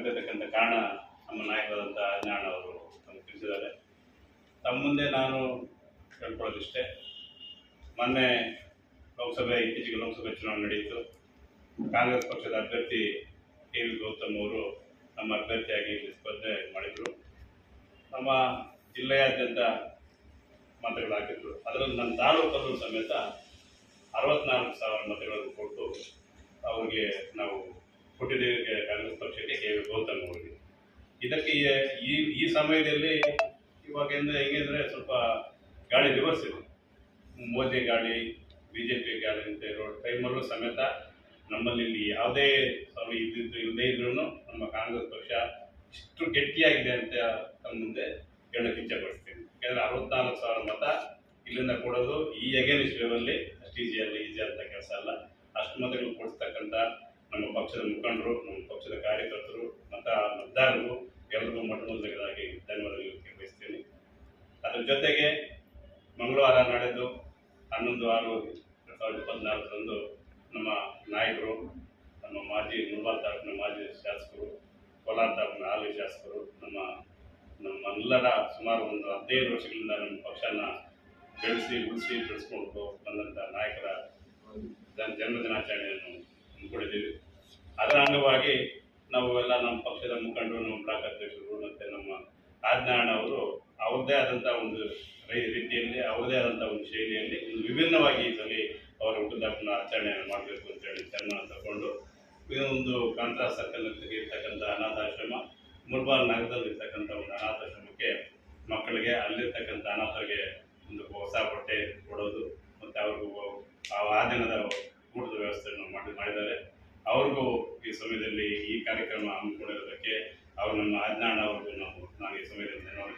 ಕರೆದಿರ್ತಕ್ಕಂಥ ಕಾರಣ ನಮ್ಮ ನಾಯಕರಾದಂಥ ಅಜ್ಞಾನ ಅವರು ನಮಗೆ ತಿಳಿಸಿದ್ದಾರೆ. ತಮ್ಮ ಮುಂದೆ ನಾನು ಹೇಳ್ಕೊಳ್ಳೋದಿಷ್ಟೇ, ಮೊನ್ನೆ ಲೋಕಸಭೆ, ಇತ್ತೀಚೆಗೆ ಲೋಕಸಭೆ ಚುನಾವಣೆ ನಡೆಯಿತು. ಕಾಂಗ್ರೆಸ್ ಪಕ್ಷದ ಅಭ್ಯರ್ಥಿ ಕೆ ವಿ ಗೌತಮ್ ಅವರು ನಮ್ಮ ಅಭ್ಯರ್ಥಿಯಾಗಿ ಸ್ಪರ್ಧೆ ಮಾಡಿದರು. ನಮ್ಮ ಜಿಲ್ಲೆಯಾದ್ಯಂತ ಮತಗಳು ಹಾಕಿದ್ರು ಅದರಲ್ಲಿ ನನ್ನ ತಾಲೂಕಲ್ಲೂ ಸಮೇತ ಅರವತ್ನಾಲ್ಕು ಸಾವಿರ ಮತಗಳನ್ನು ಕೊಟ್ಟು ಅವರಿಗೆ ನಾವು ಕೊಟ್ಟಿದ್ದೇವೆ. ಕಾಂಗ್ರೆಸ್ ಪಕ್ಷಕ್ಕೆ ಕೆ ವಿ ಗೌತಮ್ ಅವರಿಗೆ. ಇದಕ್ಕೆ ಈ ಈ ಸಮಯದಲ್ಲಿ ಇವಾಗಿಂದ ಹೆಂಗೆ ಸ್ವಲ್ಪ ಗಾಳಿ ರಿವರ್ಸ್ ಇದೆ ಮೋದಿ ಗಾಳಿ ಬಿ ಜೆ ಪಿ ಗಾಳಿ ಅಂತ ಇರೋ ಟೈಮಲ್ಲೂ ಸಮೇತ ನಮ್ಮಲ್ಲಿ ಇಲ್ಲಿ ಯಾವುದೇ ಸಮಯ ಇದ್ದಿದ್ದು ಇಲ್ಲದೇ ಇದ್ರೂ ನಮ್ಮ ಕಾಂಗ್ರೆಸ್ ಪಕ್ಷ ಇಷ್ಟು ಗಟ್ಟಿಯಾಗಿದೆ ಅಂತ ತಮ್ಮ ಮುಂದೆ ಹೇಳಕ್ಕೆ ಇಚ್ಛೆಪಡಿಸ್ತೀನಿ ಯಾಕಂದರೆ ಅರವತ್ನಾಲ್ಕು ಸಾವಿರ ಮತ ಇಲ್ಲಿಂದ ಕೊಡೋದು ಈ ಅಗೇನಿಸ್ಟ್ ಲೆವೆಲ್ಲಿ ಅಷ್ಟು ಈಸಿಯಲ್ಲ ಈಸಿ ಅಂತ ಕೆಲಸ ಅಲ್ಲ. ಅಷ್ಟು ಮತಗಳು ಕೊಡಿಸ್ತಕ್ಕಂಥ ನಮ್ಮ ಪಕ್ಷದ ಮುಖಂಡರು, ನಮ್ಮ ಪಕ್ಷದ ಕಾರ್ಯಕರ್ತರು, ಮತ ಮತದಾರರು ಎಲ್ಲರಿಗೂ ಮೊದಲನೇದಾಗಿ ಧನ್ಯವಾದ ಬಯಸ್ತೇನೆ ಅದರ ಜೊತೆಗೆ ಮಂಗಳವಾರ ನಡೆದು ಹನ್ನೊಂದು ಆರು ಎರಡು ಸಾವಿರದ ಇಪ್ಪತ್ನಾಲ್ಕರಂದು ನಮ್ಮ ನಾಯಕರು, ನಮ್ಮ ಮಾಜಿ ಮುಲ್ಬಾಲ್ ತಾಲೂಕಿನ ಮಾಜಿ ಶಾಸಕರು, ಕೋಲಾರ ತಾಲೂಕಿನ ಹಾಲಿ ಶಾಸಕರು, ನಮ್ಮ ನಮ್ಮೆಲ್ಲರ ಸುಮಾರು ಒಂದು ಹದಿನೈದು ವರ್ಷಗಳಿಂದ ನಮ್ಮ ಪಕ್ಷನ ಬೆಳೆಸಿ, ಉಳಿಸಿ ಬೆಳೆಸ್ಕೊಂಡು ಬಂದಂಥ ನಾಯಕರ ಜನ್- ಜನ್ಮ ದಿನಾಚರಣೆಯನ್ನು ಹಮ್ಮಿಕೊಂಡಿದ್ದೀವಿ ಅದರ ಅಂಗವಾಗಿ ನಾವು ಎಲ್ಲ ನಮ್ಮ ಪಕ್ಷದ ಮುಖಂಡರು, ನಮ್ಮ ಬ್ಲಾಕ್ ಅಧ್ಯಕ್ಷರು ಮತ್ತು ನಮ್ಮ ಆಜ್ಞಾನ ಅವರು ಅವ್ರದ್ದೇ ಆದಂಥ ಒಂದು ರೀತಿಯಲ್ಲಿ, ಅವ್ರದ್ದೇ ಆದಂಥ ಒಂದು ಶೈಲಿಯಲ್ಲಿ ಒಂದು ವಿಭಿನ್ನವಾಗಿ ಈ ಸಲ ಅವರ ಹುಟ್ಟುಹಬ್ಬನ ಆಚರಣೆಯನ್ನು ಮಾಡಬೇಕು ಅಂತೇಳಿ ತೀರ್ಮಾನ ತಗೊಂಡು ಇದೊಂದು ಕಾಂಟ್ರಾಸ್ ಸರ್ಕಲ್ ಇರ್ತಕ್ಕಂಥ ಅನಾಥಾಶ್ರಮ ಮುರ್ಬಾಲ್ ನಗರದಲ್ಲಿ ಇರ್ತಕ್ಕಂಥ ಒಂದು ಅನಾಥಾಶ್ರಮಕ್ಕೆ ಮಕ್ಕಳಿಗೆ ಅಲ್ಲಿರ್ತಕ್ಕಂಥ ಅನಾಥರಿಗೆ ಒಂದು ಹೊಸ ಬಟ್ಟೆ ಕೊಡೋದು ಮತ್ತು ಅವ್ರಿಗೂ ಆ ದಿನದ ಅವ್ರಿಗೂ ಈ ಸಮಯದಲ್ಲಿ ಈ ಕಾರ್ಯಕ್ರಮ ಹಮ್ಮಿಕೊಂಡಿರೋದಕ್ಕೆ ಅವರು ನಮ್ಮ ಅಜ್ಞಾನ ಅವ್ರಿಗೂ ನಾವು ನಾನು ಈ ಸಮಯದಲ್ಲಿ ಧನ್ಯವಾದ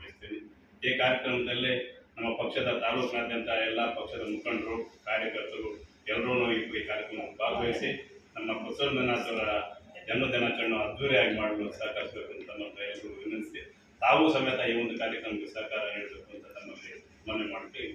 ಬಯಸ್ತೀನಿ. ಈ ಕಾರ್ಯಕ್ರಮದಲ್ಲಿ ನಮ್ಮ ಪಕ್ಷದ ತಾಲೂಕಿನಾದ್ಯಂತ ಎಲ್ಲ ಪಕ್ಷದ ಮುಖಂಡರು, ಕಾರ್ಯಕರ್ತರು ಎಲ್ಲರೂ ಈ ಕಾರ್ಯಕ್ರಮ ಭಾಗವಹಿಸಿ ನಮ್ಮ ಬಸವಣ್ಣನಾಥರ ಜನ್ಮದಿನ ದಿನಾಚರಣೆ ಅದ್ದೂರಿಯಾಗಿ ಮಾಡಲು ಸಹಕರಿಸಬೇಕು ಅಂತ ನಮ್ಮ ಎಲ್ಲರೂ ವಿನಂತಿಸಿ. ತಾವು ಸಮೇತ ಈ ಒಂದು ಕಾರ್ಯಕ್ರಮಕ್ಕೆ ಸಹಕಾರ ನೀಡಬೇಕು ಅಂತ ತಮ್ಮಲ್ಲಿ ಮನವಿ ಮಾಡ್ತೀವಿ.